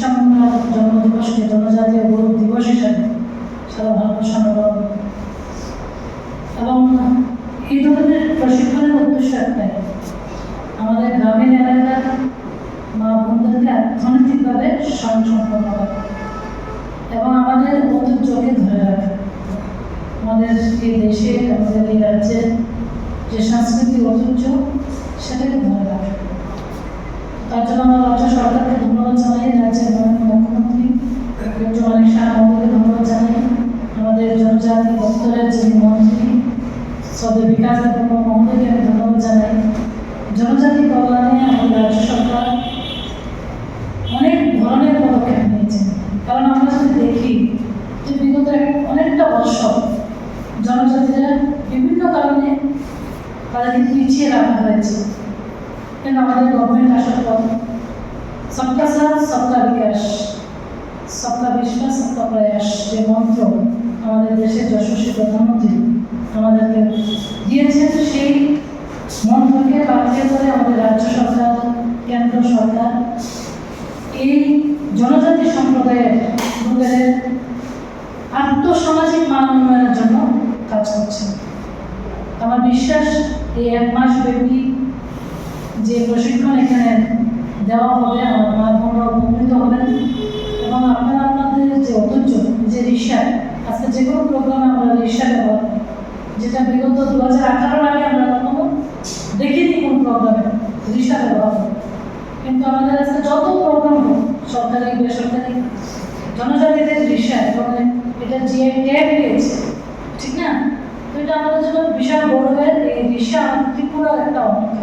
সামান্য জন্মদিবসকে জনজাতীয় গৌরব দিবস হিসাবে সারা ভারতবর্ষ করি। এবং এই ধরনের প্রশিক্ষণের উদ্দেশ্য একটাই। আমাদের গ্রামীণ এলাকার মা বোনদেরকে অর্থনৈতিকভাবে স্বয়ংসম্পন্ন করা এবং আমাদের ঐতিহ্যকে ধরে রাখা। আমাদের এই দেশে, আমাদের এই রাজ্যের যে সাংস্কৃতিক ঐতিহ্য সেটাকে ধরে রাখা। তার জন্য আমরা রাজ্য সরকারকে ধন্যবাদ জানাই, রাজ্যের মুখ্যমন্ত্রী মানিক শাহ মহোদয়কে ধন্যবাদ জানাই, আমাদের জনজাতি দপ্তরের যিনি মন্ত্রী, সদর বিকাশ মহোদয়কে আমি ধন্যবাদ জানাই। জনজাতি কল্যাণে আমাদের রাজ্য সরকার অনেক ধরনের পদক্ষেপ নিয়েছে। কারণ আমরা যদি দেখি যে বিগত অনেকটা বছর জনজাতিরা বিভিন্ন কারণে তাদেরকে পিছিয়ে রাখা হয়েছে। কিন্তু আমাদের গভর্নমেন্ট আসার পর সবকা সাথ, সবকা বিকাশ। সবকা বিশ্বাস, সবকা প্রয়াস। যে মন্ত্র আমাদের দেশের যশস্বী প্রধানমন্ত্রী আমাদেরকে দিয়েছেন, সেই মন্ত্রকে পাঠিয়ে করে আমাদের রাজ্য সরকার, কেন্দ্র সরকার, এই জনজাতি সম্প্রদায়ের লোকেদের আন্তঃসামাজিক মান উন্নয়নের জন্য কাজ করছে। আমার বিশ্বাস, এই এক মাস ব্যাপী যে প্রশিক্ষণ এখানে দেওয়া হবে, আমার বোনরা উপকৃত হবেন। এবং আপনারা আপনাদের যে ঐতিহ্য যে রিক্সা, আজকে যে কোনো প্রোগ্রামে আমরা রিক্সা ব্যবহার যেটা বিগত দু হাজার আঠারোর আগে আমরা কখনো দেখিনি কোন প্রোগ্রামে রিক্সা ব্যবহার। কিন্তু আমাদের আজকে যত প্রোগ্রাম হোক, সরকারি, বেসরকারি, জনজাতিদের রিক্সা এবং এটা জিআই ট্যাগ পেয়েছে, ঠিক না? তো এটা আমাদের জন্য বিশাল গৌরবের এই রিক্সা ত্রিপুরার একটা অঙ্ক